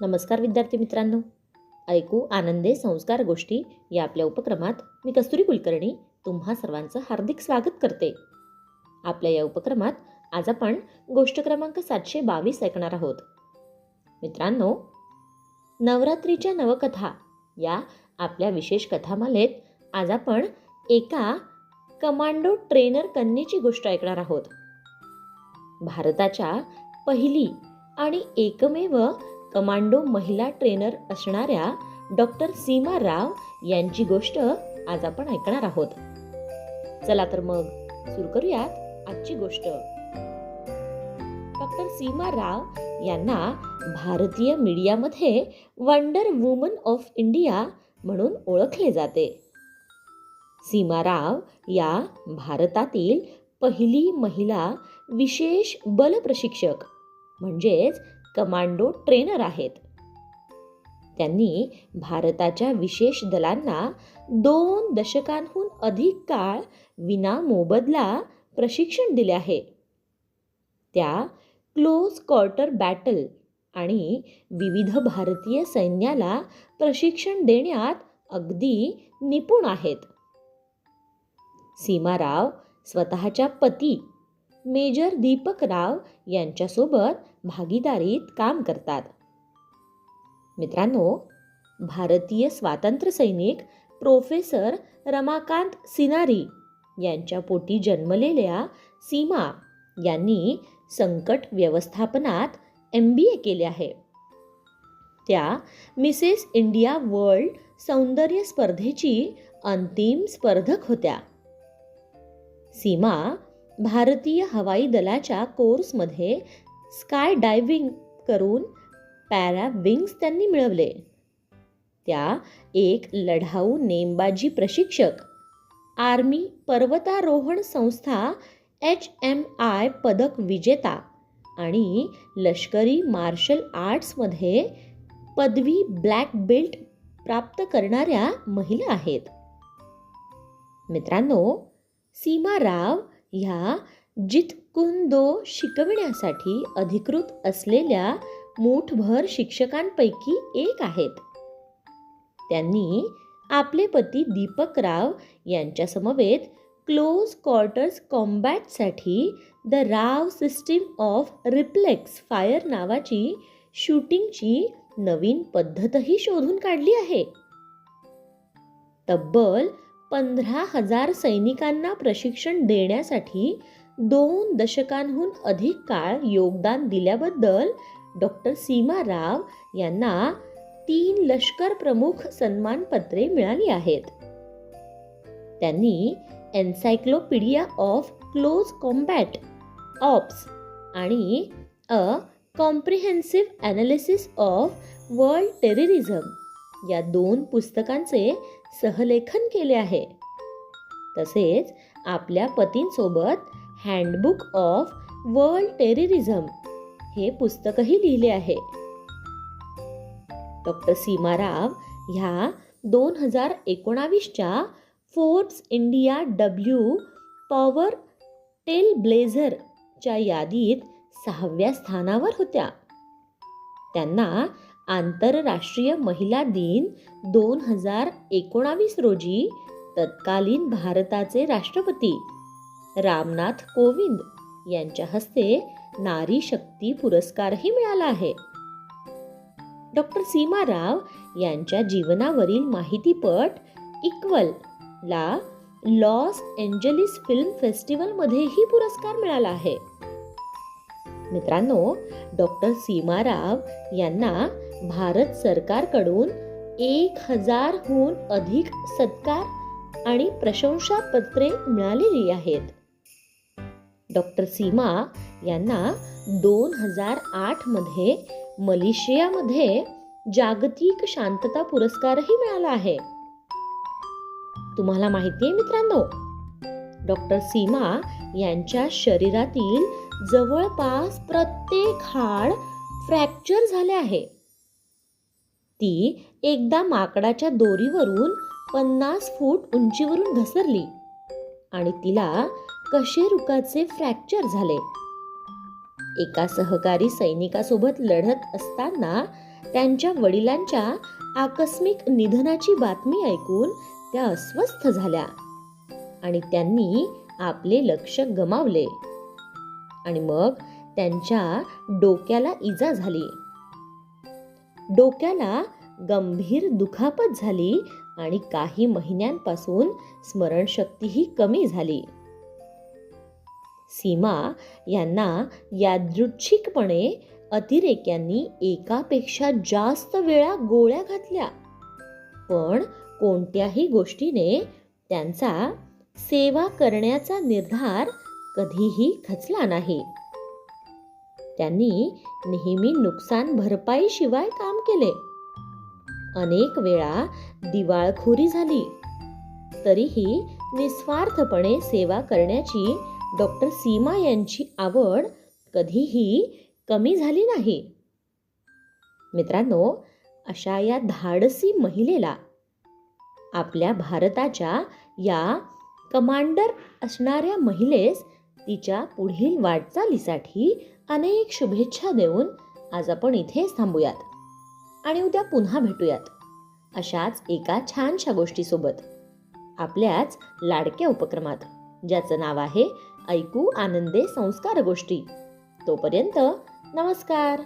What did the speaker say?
नमस्कार विद्यार्थी मित्रांनो. ऐकू आनंदे संस्कार गोष्टी या आपल्या उपक्रमात मी कस्तुरी कुलकर्णी तुम्हा सर्वांचं हार्दिक स्वागत करते. आपल्या या उपक्रमात आज आपण गोष्ट क्रमांक सातशे बावीस ऐकणार आहोत. मित्रांनो नवरात्रीच्या नवकथा या आपल्या विशेष कथामालेत आज आपण एका कमांडो ट्रेनर कन्येची गोष्ट ऐकणार आहोत. भारताच्या पहिली आणि एकमेव कमांडो महिला ट्रेनर असणाऱ्या डॉक्टर सीमा राव यांची गोष्ट आज आपण ऐकणार आहोत. चला तर मग सुरू करूयात आजची गोष्ट. डॉक्टर सीमा राव यांना भारतीय मीडियामध्ये वंडर वुमन ऑफ इंडिया म्हणून ओळखले जाते. सीमा राव या भारतातील पहिली महिला विशेष बल प्रशिक्षक म्हणजेच कमांडो ट्रेनर आहेत. त्यांनी भारताच्या विशेष दलांना दोन दशकांहून अधिक काळ विना मोबदला प्रशिक्षण दिले आहे. त्या क्लोज क्वार्टर बॅटल आणि विविध भारतीय सैन्याला प्रशिक्षण देण्यात अगदी निपुण आहेत. सीमाराव स्वतःच्या पती मेजर दीपक राव यांच्यासोबत भागीदारीत काम करतात. मित्रांनो भारतीय स्वातंत्र्य सैनिक प्रोफेसर रमाकांत सिनारी यांच्या पोटी जन्मलेल्या सीमा यांनी संकट व्यवस्थापनात एम बी ए केले आहे. त्या मिसेस इंडिया वर्ल्ड सौंदर्य स्पर्धेची अंतिम स्पर्धक होत्या. सीमा भारतीय हवाई दलाच्या कोर्समध्ये स्काय डायव्हिंग करून पॅरा विंग्स त्यांनी मिळवले. त्या एक लढाऊ नेमबाजी प्रशिक्षक आर्मी पर्वतारोहण संस्था एच एम आय पदक विजेता आणि लष्करी मार्शल आर्ट्समध्ये पदवी ब्लॅक बेल्ट प्राप्त करणाऱ्या महिला आहेत. मित्रांनो सीमा राव ह्या जितकुंदो शिकविण्यासाठी अधिकृत असलेल्या मूठभर शिक्षकांपैकी एक आहेत. त्यांनी आपले पती दीपक राव यांच्यासमवेत close quarters कॉम्बॅटसाठी the Rao system of reflex fire नावाची शूटिंगची नवीन पद्धतही शोधून काढली आहे. तब्बल पंधरा हजार सैनिकांना प्रशिक्षण देण्यासाठी दोन दशकांहून अधिक काळ योगदान दिल्याबद्दल डॉक्टर सीमा राव यांना तीन लष्कर प्रमुख सन्मानपत्रे मिळाली आहेत. त्यांनी encyclopedia of close combat ops आणि a comprehensive analysis of world terrorism या दोन पुस्तकांचे सहलेखन केले आहे. तसेच आपल्या पतींसोबत हँडबुक ऑफ वर्ल्ड टेररिझम हे पुस्तकही लिहिले आहे. डॉक्टर सीमाराव ह्या दोन हजार एकोणावीसच्या Forbes India W power trail ब्लेझरच्या यादीत सहाव्या स्थानावर होत्या. त्यांना आंतरराष्ट्रीय महिला दिन दोन हजार एकोणावीस रोजी तत्कालीन भारताचे राष्ट्रपती रामनाथ कोविंद यांच्या हस्ते नारी शक्ती पुरस्कारही मिळाला आहे. डॉक्टर सीमा राव यांच्या जीवनावरील माहितीपट इक्वल ला लॉस एंजलिस फिल्म फेस्टिवलमध्येही पुरस्कार मिळाला आहे. मित्रांनो डॉक्टर सीमा राव यांना भारत सरकारकडून एक हजारहून अधिक सत्कार आणि प्रशंसापत्रे मिळालेली आहेत. डॉक्टर सीमा यांना दोन हजार आठमध्ये मलेशियामध्ये जागतिक शांतता पुरस्कारही मिळाला आहे. तुम्हाला माहिती आहे मित्रांनो डॉक्टर सीमा यांच्या शरीरातील जवळपास प्रत्येक हाड फ्रॅक्चर झाले आहे. ती एकदा माकडाच्या दोरीवरून पन्नास फूट उंचीवरून घसरली आणि तिला कशेरुकाचे फ्रॅक्चर झाले. एका सहकारी सैनिकासोबत लढत असताना त्यांच्या वडिलांच्या आकस्मिक निधनाची बातमी ऐकून त्या अस्वस्थ झाल्या आणि त्यांनी आपले लक्ष गमावले. आणि मग त्यांच्या डोक्याला इजा झाली. डोक्याला गंभीर दुखापत झाली आणि काही महिन्यांपासून स्मरणशक्तीही कमी झाली. सीमा यांना यादृच्छिकपणे अतिरेक्यांनी एकापेक्षा जास्त वेळा गोळ्या घातल्या. पण कोणत्याही गोष्टीने त्यांचा सेवा करण्याचा निर्धार कधीही खचला नाही. त्यांनी नेहमी नुकसान भरपाईशिवाय काम केले. अनेक वेळा दिवाळखोरी झाली. तरीही निस्वार्थपणे सेवा करण्याची डॉक्टर सीमा यांची आवड कधीही कमी झाली नाही. मित्रांनो अशा या धाडसी महिलेला आपल्या भारताच्या या कमांडर असणाऱ्या महिलेस तिच्या पुढील वाटचालीसाठी अनेक शुभेच्छा देऊन आज आपण इथेच थांबूयात. आणि उद्या पुन्हा भेटूयात. अशाच एका छानशा गोष्टीसोबत. आपल्याच लाडक्या उपक्रमात ज्याचं नाव आहे ऐकू आनंदे संस्कार गोष्टी. तोपर्यंत नमस्कार!